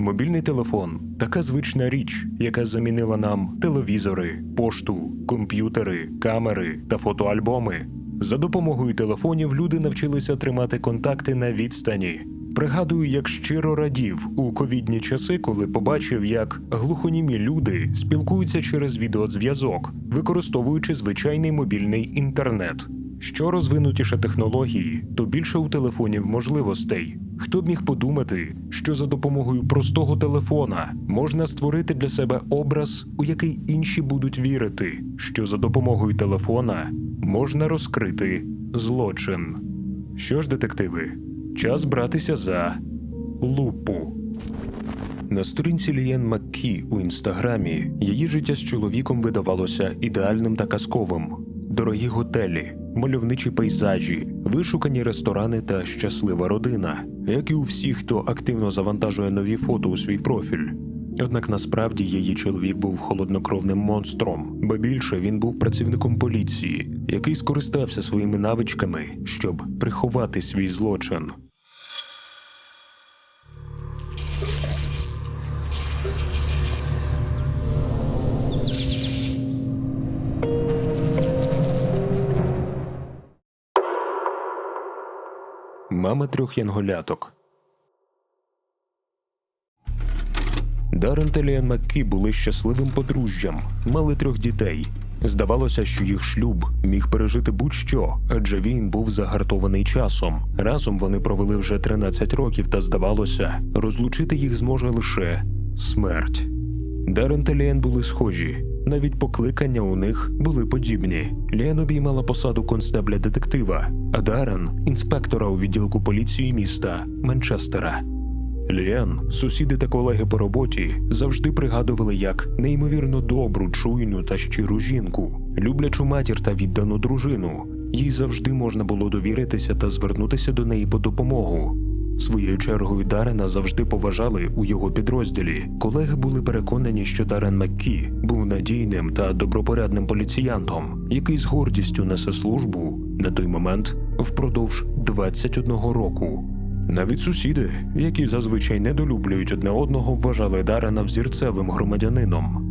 Мобільний телефон така звична річ, яка замінила нам телевізори, пошту, комп'ютери, камери та фотоальбоми. За допомогою телефонів люди навчилися тримати контакти на відстані. Пригадую, як щиро радів у ковідні часи, коли побачив, як глухонімі люди спілкуються через відеозв'язок, використовуючи звичайний мобільний інтернет. Що розвинутіше технології, то більше у телефонів можливостей. Хто б міг подумати, що за допомогою простого телефона можна створити для себе образ, у який інші будуть вірити, що за допомогою телефона можна розкрити злочин. Що ж, детективи, час братися за лупу. На сторінці Лієн Маккі у інстаграмі її життя з чоловіком видавалося ідеальним та казковим. Дорогі готелі, мальовничі пейзажі, вишукані ресторани та щаслива родина, як і у всіх, хто активно завантажує нові фото у свій профіль. Однак насправді її чоловік був холоднокровним монстром, бо більше він був працівником поліції, який скористався своїми навичками, щоб приховати свій злочин. Мама трьох янголяток. Даррен та Ліан Маккі були щасливим подружжям, мали трьох дітей. Здавалося, що їх шлюб міг пережити будь-що, адже він був загартований часом. Разом вони провели вже 13 років, та здавалося, розлучити їх зможе лише смерть. Даррен та Ліен були схожі. Навіть покликання у них були подібні. Ліен обіймала посаду констебля детектива, а Даррен – інспектора у відділку поліції міста Манчестера. Ліен, сусіди та колеги по роботі завжди пригадували як неймовірно добру, чуйну та щиру жінку, люблячу матір та віддану дружину. Їй завжди можна було довіритися та звернутися до неї по допомогу. Своєю чергою Дарена завжди поважали у його підрозділі. Колеги були переконані, що Дарен Маккі був надійним та добропорядним поліціянтом, який з гордістю несе службу на той момент впродовж 21 року. Навіть сусіди, які зазвичай недолюблюють одне одного, вважали Дарена взірцевим громадянином.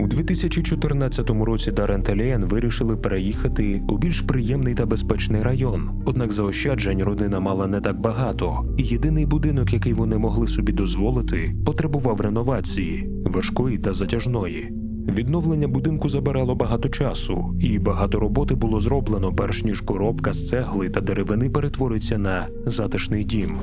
У 2014 році Дарен та Ліен вирішили переїхати у більш приємний та безпечний район. Однак заощаджень родина мала не так багато, і єдиний будинок, який вони могли собі дозволити, потребував реновації важкої та затяжної. Відновлення будинку забирало багато часу, і багато роботи було зроблено, перш ніж коробка з цегли та деревини перетвориться на затишний дім.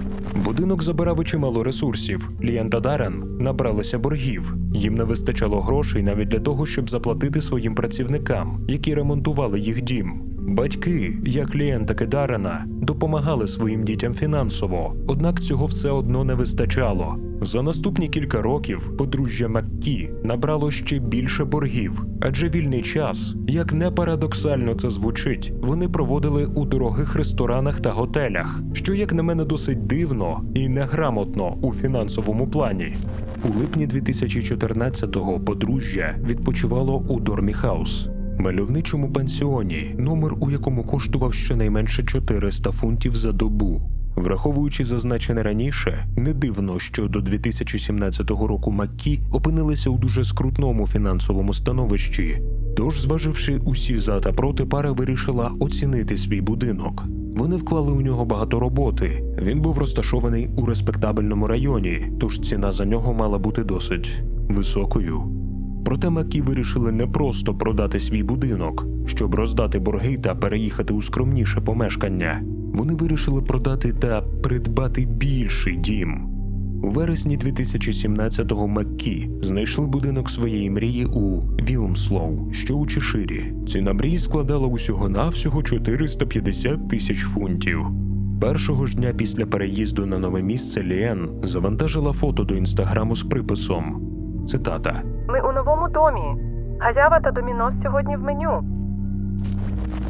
Будинок забирав чимало ресурсів. Ліан та Дарен набралися боргів. Їм не вистачало грошей навіть для того, щоб заплатити своїм працівникам, які ремонтували їх дім. Батьки, як Ліен, так і Дарена, допомагали своїм дітям фінансово, однак цього все одно не вистачало. За наступні кілька років подружжя Маккі набрало ще більше боргів, адже вільний час, як не парадоксально це звучить, вони проводили у дорогих ресторанах та готелях, що, як на мене, досить дивно і неграмотно у фінансовому плані. У липні 2014-го подружжя відпочивало у Дормі Хаус. Мальовничому пансіоні, номер у якому коштував щонайменше 400 фунтів за добу. Враховуючи зазначене раніше, не дивно, що до 2017 року Маккі опинилися у дуже скрутному фінансовому становищі. Тож, зваживши усі за та проти, пара вирішила оцінити свій будинок. Вони вклали у нього багато роботи. Він був розташований у респектабельному районі, тож ціна за нього мала бути досить високою. Проте Макі вирішили не просто продати свій будинок, щоб роздати борги та переїхати у скромніше помешкання. Вони вирішили продати та придбати більший дім. У вересні 2017-го Маккі знайшли будинок своєї мрії у Вілмслоу, що у Чеширі. Ціна мрії складала усього навсього 450 тисяч фунтів. Першого ж дня після переїзду на нове місце Ліен завантажила фото до інстаграму з приписом. Цитата. Ми у новому домі. Газява та домінос сьогодні в меню.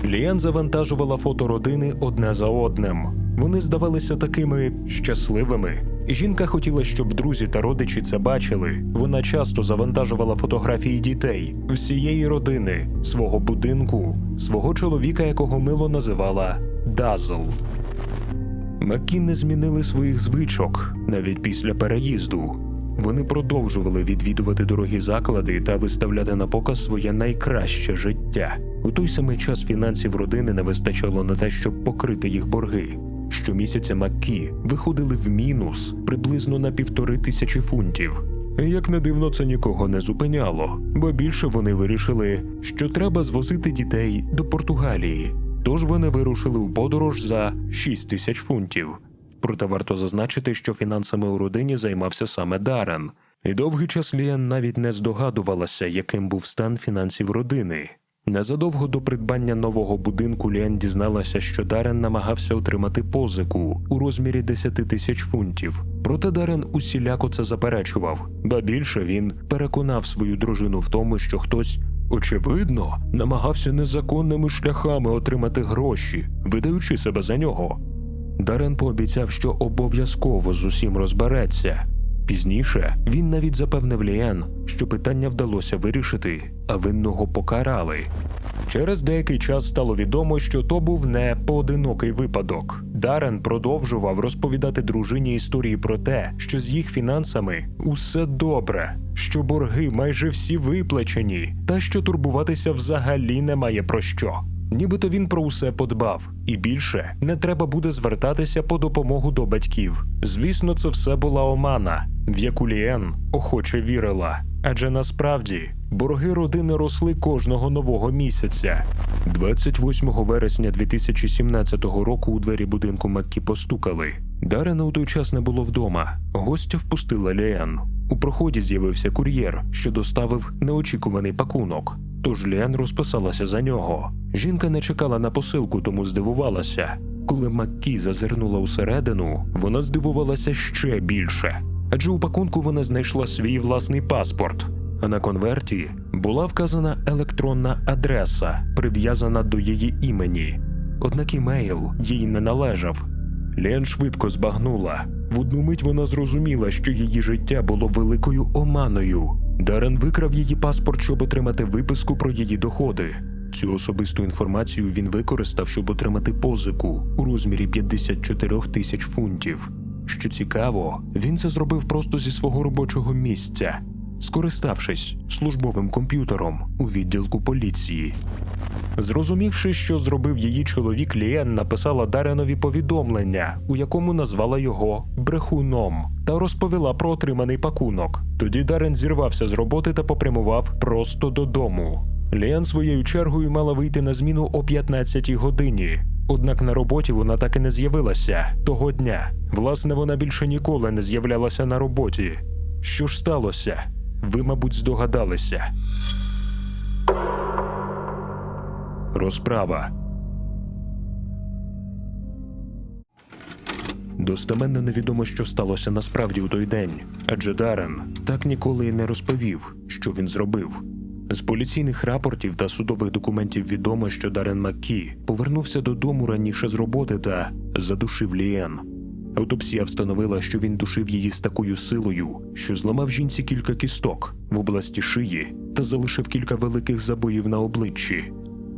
Ліан завантажувала фото родини одне за одним. Вони здавалися такими щасливими. І жінка хотіла, щоб друзі та родичі це бачили. Вона часто завантажувала фотографії дітей, всієї родини, свого будинку, свого чоловіка, якого мило називала Дазл. Макі не змінили своїх звичок навіть після переїзду. Вони продовжували відвідувати дорогі заклади та виставляти на показ своє найкраще життя. У той самий час фінансів родини не вистачало на те, щоб покрити їх борги. Щомісяця Маккі виходили в мінус приблизно на півтори тисячі фунтів. Як не дивно, це нікого не зупиняло, бо більше вони вирішили, що треба звозити дітей до Португалії. Тож вони вирушили у подорож за 6 тисяч фунтів. Проте варто зазначити, що фінансами у родині займався саме Дарен. І довгий час Ліан навіть не здогадувалася, яким був стан фінансів родини. Незадовго до придбання нового будинку Ліан дізналася, що Дарен намагався отримати позику у розмірі 10 тисяч фунтів. Проте Дарен усіляко це заперечував, ба більше він переконав свою дружину в тому, що хтось, очевидно, намагався незаконними шляхами отримати гроші, видаючи себе за нього. Дарен пообіцяв, що обов'язково з усім розбереться. Пізніше він навіть запевнив Ліен, що питання вдалося вирішити, а винного покарали. Через деякий час стало відомо, що то був не поодинокий випадок. Дарен продовжував розповідати дружині історії про те, що з їх фінансами усе добре, що борги майже всі виплачені, та що турбуватися взагалі немає про що. Нібито він про усе подбав, і більше не треба буде звертатися по допомогу до батьків. Звісно, це все була омана, в яку Ліен охоче вірила. Адже насправді борги родини росли кожного нового місяця. 28 вересня 2017 року у двері будинку Маккі постукали. Дарена у той час не було вдома. Гостя впустила Ліен. У проході з'явився кур'єр, що доставив неочікуваний пакунок. Тож Ліан розписалася за нього. Жінка не чекала на посилку, тому здивувалася. Коли Маккі зазирнула усередину, вона здивувалася ще більше. Адже у пакунку вона знайшла свій власний паспорт. А на конверті була вказана електронна адреса, прив'язана до її імені. Однак імейл їй не належав. Лен швидко збагнула. В одну мить вона зрозуміла, що її життя було великою оманою. Дарен викрав її паспорт, щоб отримати виписку про її доходи. Цю особисту інформацію він використав, щоб отримати позику у розмірі 54 тисяч фунтів. Що цікаво, він це зробив просто зі свого робочого місця, скориставшись службовим комп'ютером у відділку поліції. Зрозумівши, що зробив її чоловік, Ліен написала Даренові повідомлення, у якому назвала його брехуном, та розповіла про отриманий пакунок. Тоді Дарен зірвався з роботи та попрямував просто додому. Ліан своєю чергою мала вийти на зміну о 15-й годині. Однак на роботі вона так і не з'явилася того дня. Власне, вона більше ніколи не з'являлася на роботі. Що ж сталося? Ви, мабуть, здогадалися. Розправа. Достеменно невідомо, що сталося насправді у той день, адже Дарен так ніколи і не розповів, що він зробив. З поліційних рапортів та судових документів відомо, що Дарен Маккі повернувся додому раніше з роботи та задушив Ліен. Автопсія встановила, що він душив її з такою силою, що зламав жінці кілька кісток в області шиї та залишив кілька великих забоїв на обличчі.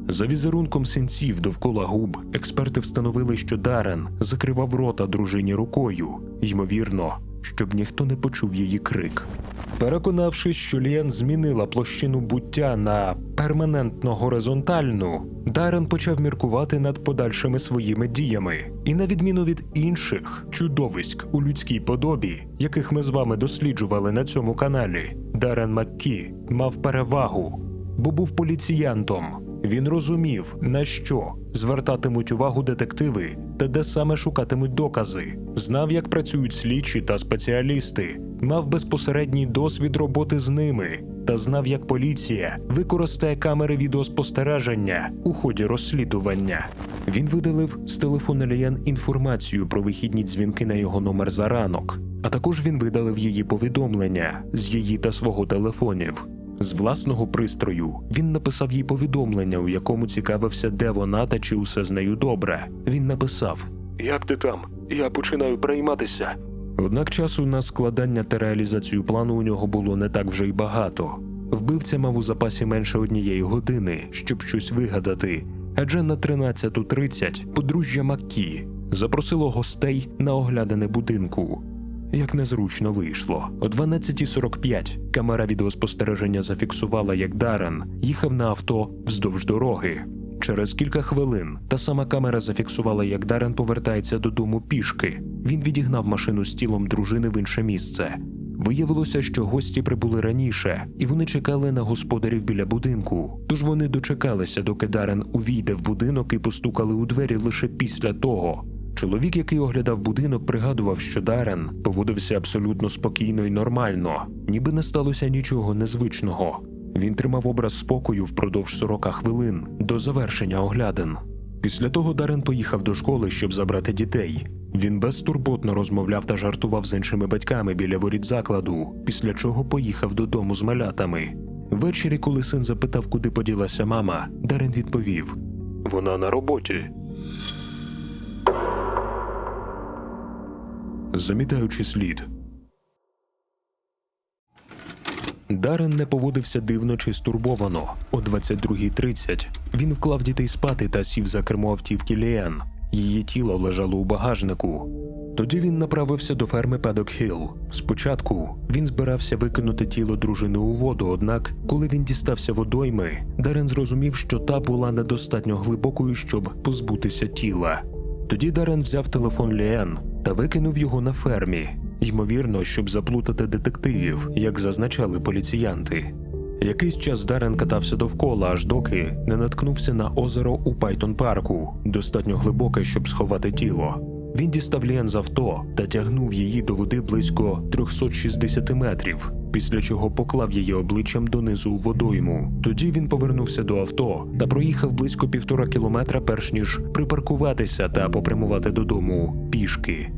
За візерунком синців довкола губ експерти встановили, що Дарен закривав рота дружині рукою, ймовірно, щоб ніхто не почув її крик. Переконавшись, що Ліен змінила площину буття на перманентно горизонтальну, Дарен почав міркувати над подальшими своїми діями, і на відміну від інших чудовиськ у людській подобі, яких ми з вами досліджували на цьому каналі, Дарен Маккі мав перевагу, бо був поліціянтом. Він розумів, на що звертатимуть увагу детективи та де саме шукатимуть докази, знав, як працюють слідчі та спеціалісти, мав безпосередній досвід роботи з ними та знав, як поліція використає камери відеоспостереження у ході розслідування. Він видалив з телефона Ліян інформацію про вихідні дзвінки на його номер за ранок, а також він видалив її повідомлення з її та свого телефонів. З власного пристрою він написав їй повідомлення, у якому цікавився, де вона та чи усе з нею добре. Він написав: Як ти там? Я починаю перейматися. Однак часу на складання та реалізацію плану у нього було не так вже й багато. Вбивця мав у запасі менше однієї години, щоб щось вигадати. Адже на 13.30 подружжя Маккі запросило гостей на оглядане будинку. Як незручно вийшло. О 12.45 камера відеоспостереження зафіксувала, як Даррен їхав на авто вздовж дороги. Через кілька хвилин та сама камера зафіксувала, як Даррен повертається додому пішки. Він відігнав машину з тілом дружини в інше місце. Виявилося, що гості прибули раніше, і вони чекали на господарів біля будинку. Тож вони дочекалися, доки Даррен увійде в будинок і постукали у двері лише після того. Чоловік, який оглядав будинок, пригадував, що Даррен поводився абсолютно спокійно і нормально, ніби не сталося нічого незвичного. Він тримав образ спокою впродовж 40 хвилин до завершення оглядин. Після того Дарен поїхав до школи, щоб забрати дітей. Він безтурботно розмовляв та жартував з іншими батьками біля воріт закладу, після чого поїхав додому з малятами. Ввечері, коли син запитав, куди поділася мама, Дарен відповів: Вона на роботі. Замітаючи слід, Дарен не поводився дивно чи стурбовано. О 22.30 він вклав дітей спати та сів за кермо автівки Ліен. Її тіло лежало у багажнику. Тоді він направився до ферми Падок Хілл. Спочатку він збирався викинути тіло дружини у воду, однак, коли він дістався водойми, Дарен зрозумів, що та була недостатньо глибокою, щоб позбутися тіла. Тоді Дарен взяв телефон Ліен та викинув його на фермі, ймовірно, щоб заплутати детективів, як зазначали поліціянти. Якийсь час Дарен катався довкола, аж доки не наткнувся на озеро у Пайтон парку, достатньо глибоке, щоб сховати тіло. Він дістав Ліен з авто та тягнув її до води близько 360 метрів, після чого поклав її обличчям донизу у водойму. Тоді він повернувся до авто та проїхав близько півтора кілометра, перш ніж припаркуватися та попрямувати додому пішки.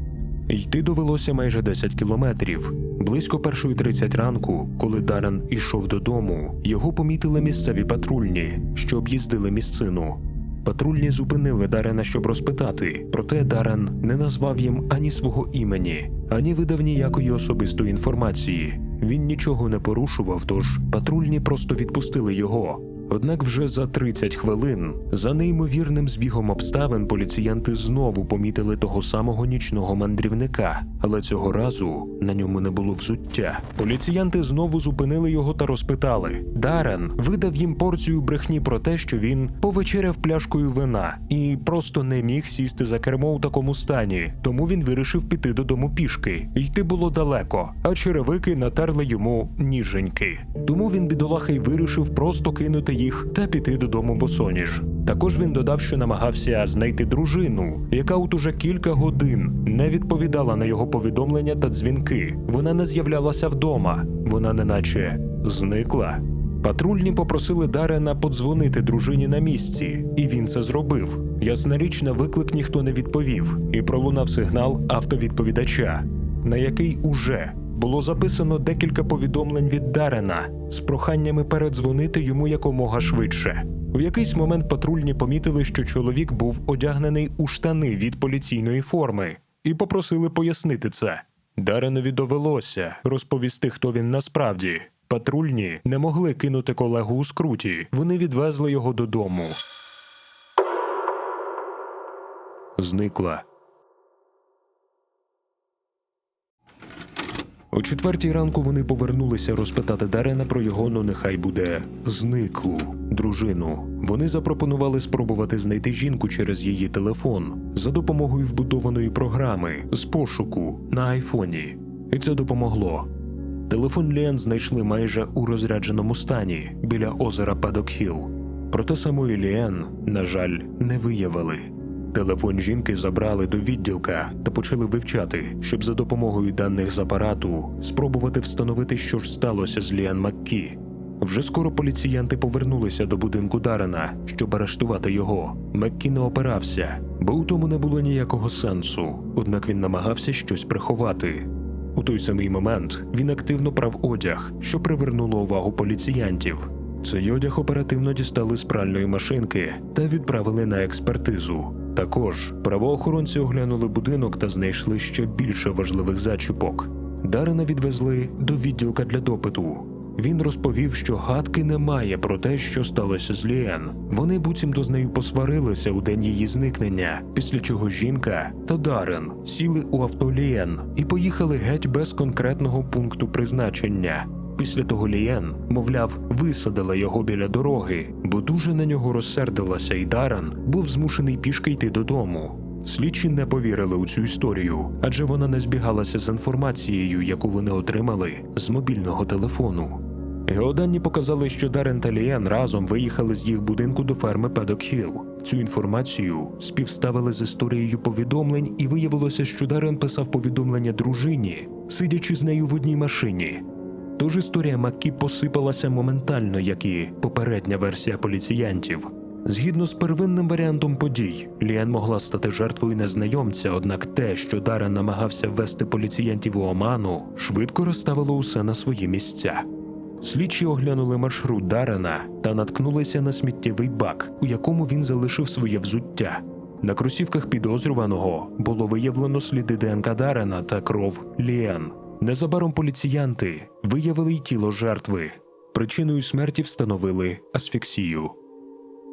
Йти довелося майже 10 кілометрів. Близько першої 30 ранку, коли Дарен ішов додому, його помітили місцеві патрульні, що об'їздили місцину. Патрульні зупинили Дарена, щоб розпитати, проте Дарен не назвав їм ані свого імені, ані видав ніякої особистої інформації. Він нічого не порушував, тож патрульні просто відпустили його. Однак вже за 30 хвилин, за неймовірним збігом обставин, поліціянти знову помітили того самого нічного мандрівника, але цього разу на ньому не було взуття. Поліціянти знову зупинили його та розпитали. Дарен видав їм порцію брехні про те, що він повечеряв пляшкою вина і просто не міг сісти за кермо у такому стані. Тому він вирішив піти додому пішки. Йти було далеко, а черевики натерли йому ніженьки. Тому він бідолаха вирішив просто кинути їх та піти додому босоніж. Також він додав, що намагався знайти дружину, яка от уже кілька годин не відповідала на його повідомлення та дзвінки. Вона не з'являлася вдома, вона неначе зникла. Патрульні попросили Дарена подзвонити дружині на місці, і він це зробив. Ясна виклик ніхто не відповів, і пролунав сигнал автовідповідача, на який уже було записано декілька повідомлень від Дарена з проханнями передзвонити йому якомога швидше. У якийсь момент патрульні помітили, що чоловік був одягнений у штани від поліційної форми, і попросили пояснити це. Даренові довелося розповісти, хто він насправді. Патрульні не могли кинути колегу у скруті. Вони відвезли його додому. Зникла. О четвертій ранку вони повернулися розпитати Дарена про його, ну нехай буде зниклу дружину. Вони запропонували спробувати знайти жінку через її телефон за допомогою вбудованої програми з пошуку на айфоні. І це допомогло. Телефон Ліан знайшли майже у розрядженому стані біля озера Падокхіл. Проте самої Ліан, на жаль, не виявили. Телефон жінки забрали до відділка та почали вивчати, щоб за допомогою даних з апарату спробувати встановити, що ж сталося з Ліан Маккі. Вже скоро поліціянти повернулися до будинку Дарена, щоб арештувати його. Маккі не опирався, бо у тому не було ніякого сенсу. Однак він намагався щось приховати. У той самий момент він активно прав одяг, що привернуло увагу поліціянтів. Цей одяг оперативно дістали з пральної машинки та відправили на експертизу. Також правоохоронці оглянули будинок та знайшли ще більше важливих зачіпок. Дарина відвезли до відділка для допиту. Він розповів, що гадки немає про те, що сталося з Ліен. Вони буцімто з нею посварилися у день її зникнення, після чого жінка та Дарен сіли у авто Ліен і поїхали геть без конкретного пункту призначення. Після того Ліен, мовляв, висадила його біля дороги, бо дуже на нього розсердилася, і Дарен був змушений пішки йти додому. Слідчі не повірили у цю історію, адже вона не збігалася з інформацією, яку вони отримали з мобільного телефону. Геоданні показали, що Дарен та Ліен разом виїхали з їх будинку до ферми Педок Хілл. Цю інформацію співставили з історією повідомлень, і виявилося, що Дарен писав повідомлення дружині, сидячи з нею в одній машині. Тож історія Маккі посипалася моментально, як і попередня версія поліціянтів. Згідно з первинним варіантом подій, Ліан могла стати жертвою незнайомця, однак те, що Дарен намагався ввести поліціянтів у оману, швидко розставило усе на свої місця. Слідчі оглянули маршрут Дарена та наткнулися на сміттєвий бак, у якому він залишив своє взуття. На кросівках підозрюваного було виявлено сліди ДНК Дарена та кров Ліен. Незабаром поліціянти виявили й тіло жертви. Причиною смерті встановили асфіксію.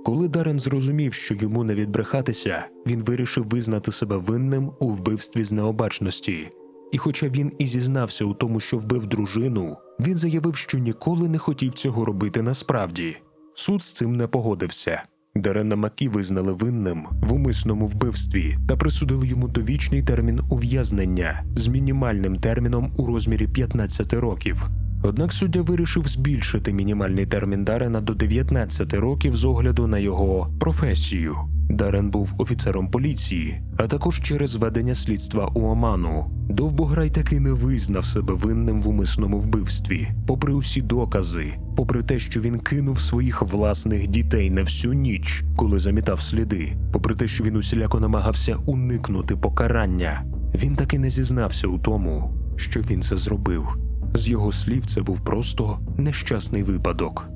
Коли Дарен зрозумів, що йому не відбрехатися, він вирішив визнати себе винним у вбивстві з необачності. І хоча він і зізнався у тому, що вбив дружину, він заявив, що ніколи не хотів цього робити насправді. Суд з цим не погодився. Дарена Макі визнали винним в умисному вбивстві та присудили йому довічний термін ув'язнення з мінімальним терміном у розмірі 15 років. Однак суддя вирішив збільшити мінімальний термін Дарена до 19 років з огляду на його професію. Дарен був офіцером поліції, а також через ведення слідства у Оману. Довбограй таки не визнав себе винним в умисному вбивстві, попри усі докази, попри те, що він кинув своїх власних дітей на всю ніч, коли замітав сліди, попри те, що він усіляко намагався уникнути покарання. Він таки не зізнався у тому, що він це зробив. З його слів, це був просто нещасний випадок.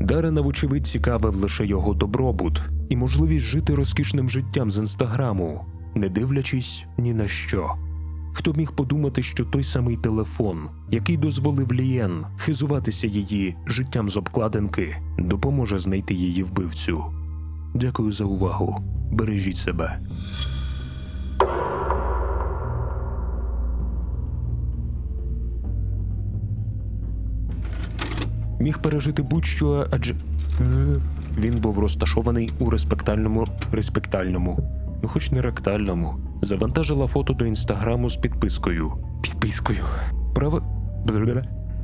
Дарена, вочевидь, цікавив лише його добробут і можливість жити розкішним життям з інстаграму, не дивлячись ні на що. Хто міг подумати, що той самий телефон, який дозволив Лієн хизуватися її життям з обкладинки, допоможе знайти її вбивцю. Дякую за увагу. Бережіть себе. Міг пережити будь-що, адже Е, він був розташований у респектальному респектальному, ну хоч не ректальному. Завантажила фото до інстаграму з підпискою. Підпискою. Право.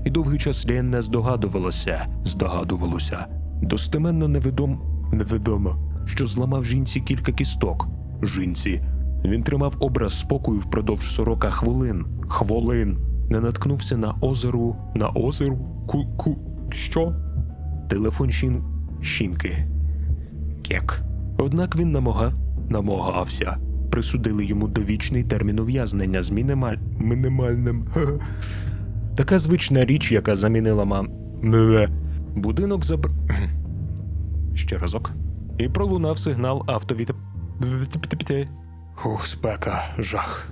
І довгий час Лєн не здогадувалося, здогадувалося. Достеменно невідом... невідомо, що зламав жінці кілька кісток. Жінці. Він тримав образ спокою впродовж 40 хвилин. Хвилин. Не наткнувся на озеру. На озеру? Ку. Що? Телефон щін... щінки. Кек. Однак він намога... намагався. Присудили йому довічний термін ув'язнення з мінималь... мінімальним. Така звична річ, яка замінила мам. Будинок забр... Ще разок. І пролунав сигнал автовіт. Ох, спека, жах.